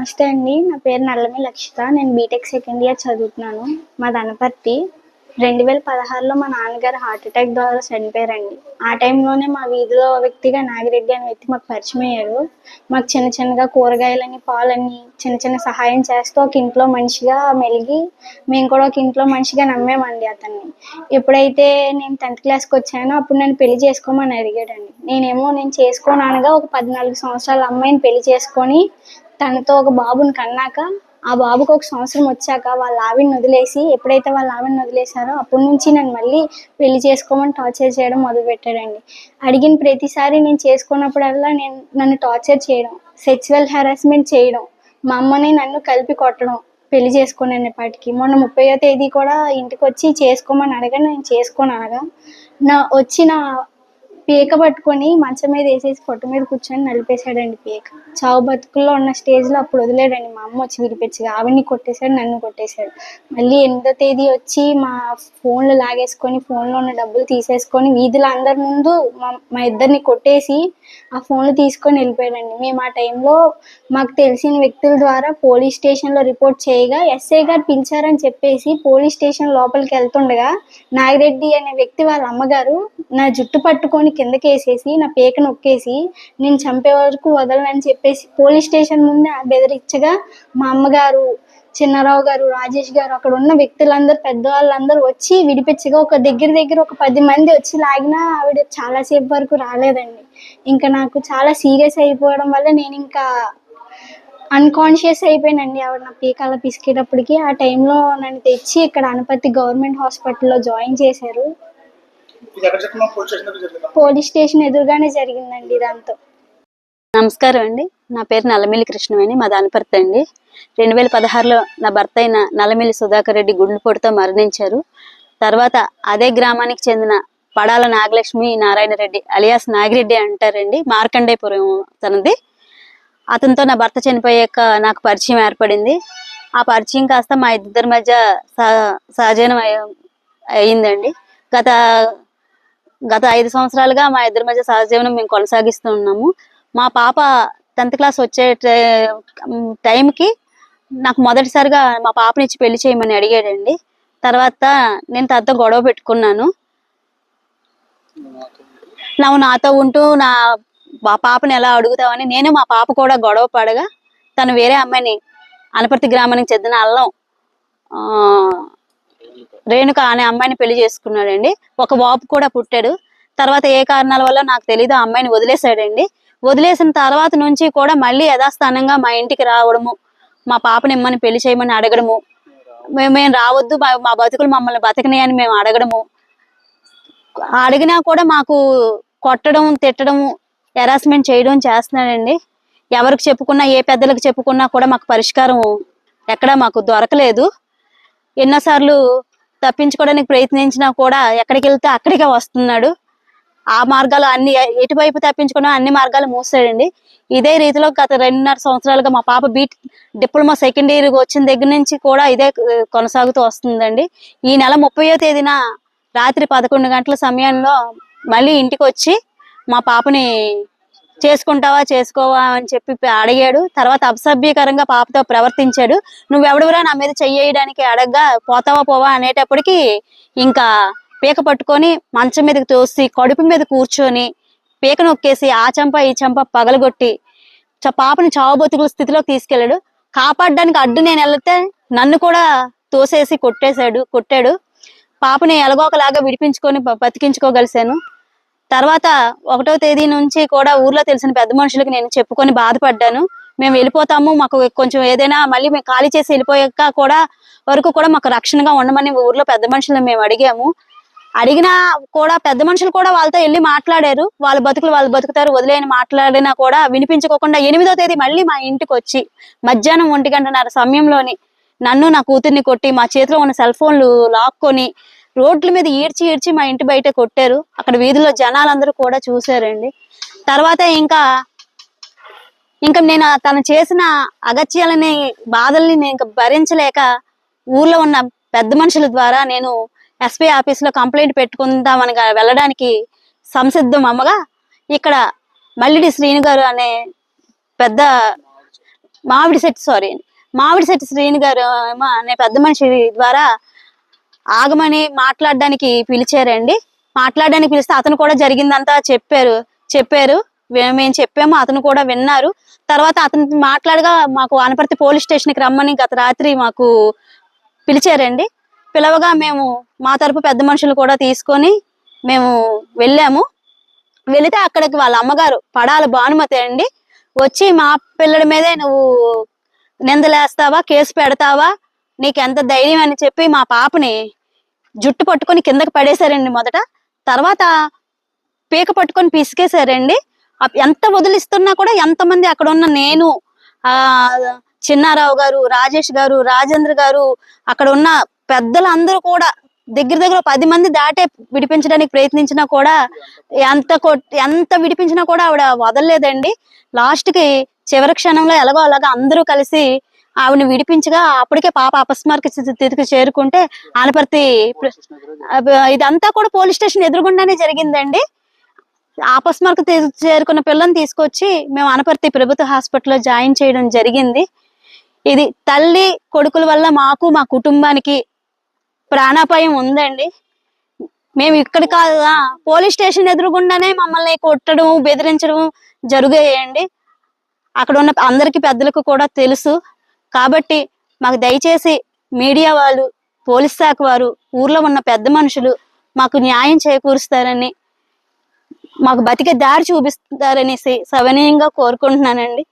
నమస్తే అండి. నా పేరు నల్లమి లక్షిత. నేను బీటెక్ సెకండ్ ఇయర్ చదువుతున్నాను. మా దనపర్తి రెండు వేల పదహారులో మా నాన్నగారు హార్ట్ అటాక్ ద్వారా చనిపోయారండి. ఆ టైంలోనే మా వీధిలో వ్యక్తిగా నాగిరెడ్డి అనే వ్యక్తి మాకు పరిచయం అయ్యారు మాకు చిన్న చిన్నగా కూరగాయలని పాలని చిన్న చిన్న సహాయం చేస్తూ ఒక ఇంట్లో మనిషిగా మెలిగి మేము కూడా ఒక ఇంట్లో మనిషిగా నమ్మేమండి అతన్ని. ఎప్పుడైతే నేను టెన్త్ క్లాస్కి వచ్చానో అప్పుడు నన్ను పెళ్ళి చేసుకోమని అడిగాడండి. నేనేమో నేను చేసుకోను అనగా ఒక పద్నాలుగు సంవత్సరాల అమ్మాయిని పెళ్ళి చేసుకొని తనతో ఒక బాబుని కన్నాక ఆ బాబుకు ఒక సంవత్సరం వచ్చాక వాళ్ళ ఆవిడని వదిలేసి ఎప్పుడైతే వాళ్ళ ఆవిడని వదిలేశారో అప్పటి నుంచి నన్ను మళ్ళీ పెళ్ళి చేసుకోమని టార్చర్ చేయడం మొదలుపెట్టాడండి. అడిగిన ప్రతిసారి నేను చేసుకున్నప్పుడల్లా నేను నన్ను టార్చర్ చేయడం సెక్చువల్ హెరాస్మెంట్ చేయడం మా అమ్మని నన్ను కలిపి కొట్టడం పెళ్ళి చేసుకుని అనేపాటికి మొన్న ముప్పయో తేదీ కూడా ఇంటికి వచ్చి చేసుకోమని అడగా నేను చేసుకోను అనగా నా వచ్చిన పీక పట్టుకొని మంచం మీద వేసేసి పొట్టు మీద కూర్చొని నలిపేశాడండి పీక. చావు బతుకుల్లో ఉన్న స్టేజ్లో అప్పుడు వదిలేడండి. మా అమ్మ వచ్చి విడిపించగా ఆవిడ్ని కొట్టేశాడు నన్ను కొట్టేశాడు. మళ్ళీ ఎనిమిదో తేదీ వచ్చి మా ఫోన్లు లాగేసుకొని ఫోన్లో ఉన్న డబ్బులు తీసేసుకొని వీధుల అందరి ముందు మా మా ఇద్దరిని కొట్టేసి ఆ ఫోన్లు తీసుకొని వెళ్ళిపోయాడండి. మేము ఆ టైంలో మాకు తెలిసిన వ్యక్తుల ద్వారా పోలీస్ స్టేషన్లో రిపోర్ట్ చేయగా ఎస్ఐ గారు పిలిచారని చెప్పేసి పోలీస్ స్టేషన్ లోపలికి వెళ్తుండగా నాగిరెడ్డి అనే వ్యక్తి వాళ్ళ అమ్మగారు నా జుట్టు పట్టుకొని కిందకి వేసేసి నా పేక నొక్కేసి నేను చంపే వరకు వదలనని చెప్పేసి పోలీస్ స్టేషన్ ముందే బెదిరించగా మా అమ్మగారు చిన్నారావు గారు రాజేష్ గారు అక్కడ ఉన్న వ్యక్తులందరూ పెద్దవాళ్ళందరూ వచ్చి విడిపించగా ఒక దగ్గర దగ్గర ఒక పది మంది వచ్చి లాగినా ఆవిడ చాలాసేపు వరకు రాలేదండి. ఇంకా నాకు చాలా సీరియస్ అయిపోవడం వల్ల నేను ఇంకా అన్కాన్షియస్ అయిపోయానండి ఆవిడ నా పీకాల పిసికేటప్పటికి. ఆ టైంలో నన్ను తెచ్చి ఇక్కడ అనపతి గవర్నమెంట్ హాస్పిటల్లో జాయిన్ చేశారు. పోలీస్ స్టేషన్ దగ్గర జరిగిందా? పోలీస్ స్టేషన్ ఎదురుగానే జరిగిందండి ఇదంతా. నమస్కారం అండి. నా పేరు నల్లమిల్లి కృష్ణవేణి మా దానిపర్తి అండి. రెండు వేల పదహారులో నా భర్త అయిన నల్లమిల్లి సుధాకర్ రెడ్డి గుండెపోటుతో మరణించారు. తర్వాత అదే గ్రామానికి చెందిన పడాల నాగలక్ష్మి నారాయణ రెడ్డి అలియాస్ నాగిరెడ్డి అంటారండి మార్కండేపురం తనది. అతనితో నా భర్త చనిపోయాక నాకు పరిచయం ఏర్పడింది. ఆ పరిచయం కాస్త మా ఇద్దరి మధ్య సహ- సహజనం అయ్య- అయ్యిందండి గత గత ఐదు సంవత్సరాలుగా మా ఇద్దరి మధ్య సహజీవనం మేము కొనసాగిస్తూ ఉన్నాము. మా పాప టెన్త్ క్లాస్ వచ్చే టైంకి నాకు మొదటిసారిగా మా పాపని ఇచ్చి పెళ్ళి చేయమని అడిగాడండి. తర్వాత నేను తనతో గొడవ పెట్టుకున్నాను. నువ్వు నాతో ఉంటూ నా మా పాపని ఎలా అడుగుతావని నేను మా పాప కూడా గొడవ పడగా తను వేరే అమ్మాయిని అనపర్తి గ్రామానికి చెందిన అల్లం రేణుక అనే అమ్మాయిని పెళ్ళి చేసుకున్నాడండి. ఒక బాబు కూడా పుట్టాడు. తర్వాత ఏ కారణాల వల్ల నాకు తెలియదు ఆ అమ్మాయిని వదిలేశాడండి. వదిలేసిన తర్వాత నుంచి కూడా మళ్ళీ యథాస్థానంగా మా ఇంటికి రావడము మా పాపని ఇమ్మని పెళ్ళి చేయమని అడగడము. మేము మేము రావద్దు మా మా బతుకులు మమ్మల్ని బతకని అని మేము అడగడము. అడిగినా కూడా మాకు కొట్టడం తిట్టడం హెరాస్మెంట్ చేయడం చేస్తున్నాడండి. ఎవరికి చెప్పుకున్నా ఏ పెద్దలకు చెప్పుకున్నా కూడా మాకు పరిష్కారం ఎక్కడా మాకు దొరకలేదు. ఎన్నోసార్లు తప్పించుకోవడానికి ప్రయత్నించినా కూడా ఎక్కడికి వెళ్తే అక్కడికే వస్తున్నాడు. ఆ మార్గాలు అన్ని ఎటువైపు తప్పించుకున్నా అన్ని మార్గాలు మూసాడండి ఇదే రీతిలో గత రెండున్నర సంవత్సరాలుగా మా పాప బీట్ డిప్లొమా సెకండ్ ఇయర్ వచ్చిన దగ్గర నుంచి కూడా ఇదే కొనసాగుతూ వస్తుందండి. ఈ నెల ముప్పయో తేదీన రాత్రి పదకొండు గంటల సమయంలో మళ్ళీ ఇంటికి వచ్చి మా పాపని చేసుకుంటావా చేసుకోవా అని చెప్పి అడిగాడు. తర్వాత అపసభ్యకరంగా పాపతో ప్రవర్తించాడు. నువ్వెవడురా నా మీద చెయ్యడానికి అడగ్గా పోతావా పోవా? అనేటప్పటికి ఇంకా పీక పట్టుకొని మంచం మీదకి తోసి కడుపు మీద కూర్చొని పీక నొక్కేసి ఆ చెంప ఈ చెంప పగలగొట్టి చ- పాపని చావు బతుకుల స్థితిలోకి తీసుకెళ్ళాడు. కాపాడడానికి అడ్డు నేను వెళ్తే నన్ను కూడా తోసేసి కొట్టేశాడు కొట్టాడు. పాపని ఎలాగోకలాగా విడిపించుకొని బతికించుకోగలిశాను. తర్వాత ఒకటో తేదీ నుంచి కూడా ఊర్లో తెలిసిన పెద్ద మనుషులకు నేను చెప్పుకొని బాధపడ్డాను. మేము వెళ్ళిపోతాము మాకు కొంచెం ఏదైనా మళ్ళీ మేము ఖాళీ చేసి వెళ్ళిపోయాక కూడా వరకు కూడా మాకు రక్షణగా ఉండమని ఊర్లో పెద్ద మనుషులను మేము అడిగాము. అడిగినా కూడా పెద్ద మనుషులు కూడా వాళ్ళతో వెళ్ళి మాట్లాడారు. వాళ్ళ బతుకులు వాళ్ళు బతుకుతారు వదిలేని మాట్లాడినా కూడా వినిపించుకోకుండా ఎనిమిదో తేదీ మళ్ళీ మా ఇంటికి వచ్చి మధ్యాహ్నం ఒంటి గంటన్నర సమయంలోని నన్ను నా కూతుర్ని కొట్టి మా చేతిలో ఉన్న సెల్ ఫోన్లు లాక్కొని రోడ్ల మీద ఈడ్చి ఈడ్చి మా ఇంటి బయట కొట్టారు. అక్కడ వీధిలో జనాలందరూ కూడా చూసారండి తర్వాత ఇంకా ఇంకా నేను తను చేసిన అగత్యాలని బాధల్ని నేను ఇంకా భరించలేక ఊర్లో ఉన్న పెద్ద మనుషుల ద్వారా నేను ఎస్పీ ఆఫీస్లో కంప్లైంట్ పెట్టుకుందామని వెళ్ళడానికి సంసిద్ధం అమ్మగా ఇక్కడ మల్లిడి శ్రీను గారు అనే పెద్ద మామిడి సెట్ సారీ మామిడి సెట్ శ్రీని గారు అనే పెద్ద మనిషి ద్వారా ఆగమని మాట్లాడడానికి పిలిచారండి. మాట్లాడడానికి పిలిస్తే అతను కూడా జరిగిందంతా చెప్పారు. చెప్పారు. మేము చెప్పాము అతను కూడా విన్నారు. తర్వాత అతను మాట్లాడగా మాకు అనపర్తి పోలీస్ స్టేషన్కి రమ్మని గత రాత్రి మాకు పిలిచారండి. పిలవగా మేము మా తరపు పెద్ద మనుషులు కూడా తీసుకొని మేము వెళ్ళాము. వెళితే అక్కడికి వాళ్ళ అమ్మగారు పడాల భానుమతి అండి. వచ్చి మా పిల్లడి మీదే నువ్వు నిందలేస్తావా కేసు పెడతావా నీకు ఎంత ధైర్యం అని చెప్పి మా పాపని జుట్టు పట్టుకొని కిందకి పడేశారండి మొదట. తర్వాత పీక పట్టుకొని పిసికేశారండి. ఎంత వదిలిస్తున్నా కూడా ఎంతమంది అక్కడ ఉన్న నేను ఆ చిన్నారావు గారు రాజేష్ గారు రాజేంద్ర గారు అక్కడ ఉన్న పెద్దలందరూ కూడా దగ్గర దగ్గర పది మంది దాటే విడిపించడానికి ప్రయత్నించినా కూడా ఎంత ఎంత విడిపించినా కూడా ఆవిడ వదలలేదండి. లాస్ట్కి చివరి క్షణంలో ఎలాగో అలాగా అందరూ కలిసి ఆవిడని విడిపించగా అప్పటికే పాప అపస్మారక స్థితికి చేరుకుంటే ఆనపర్తి ఇదంతా కూడా పోలీస్ స్టేషన్ ఎదురుగుండానే జరిగిందండి. అపస్మారక చేరుకున్న పిల్లని తీసుకొచ్చి మేము అనపర్తి ప్రభుత్వ హాస్పిటల్లో జాయిన్ చేయడం జరిగింది. ఇది తల్లి కొడుకుల వల్ల మాకు మా కుటుంబానికి ప్రాణాపాయం ఉందండి. మేము ఇక్కడ కాదు పోలీస్ స్టేషన్ ఎదురుగుండానే మమ్మల్ని కొట్టడం బెదిరించడం జరుగాయండి. అక్కడ ఉన్న అందరికి పెద్దలకు కూడా తెలుసు. కాబట్టి మాకు దయచేసి మీడియా వాళ్ళు పోలీస్ శాఖ వారు ఊర్లో ఉన్న పెద్ద మనుషులు మాకు న్యాయం చేకూరుస్తారని మాకు బతికే దారి చూపిస్తారనేసి సవినయంగా కోరుకుంటున్నానండి.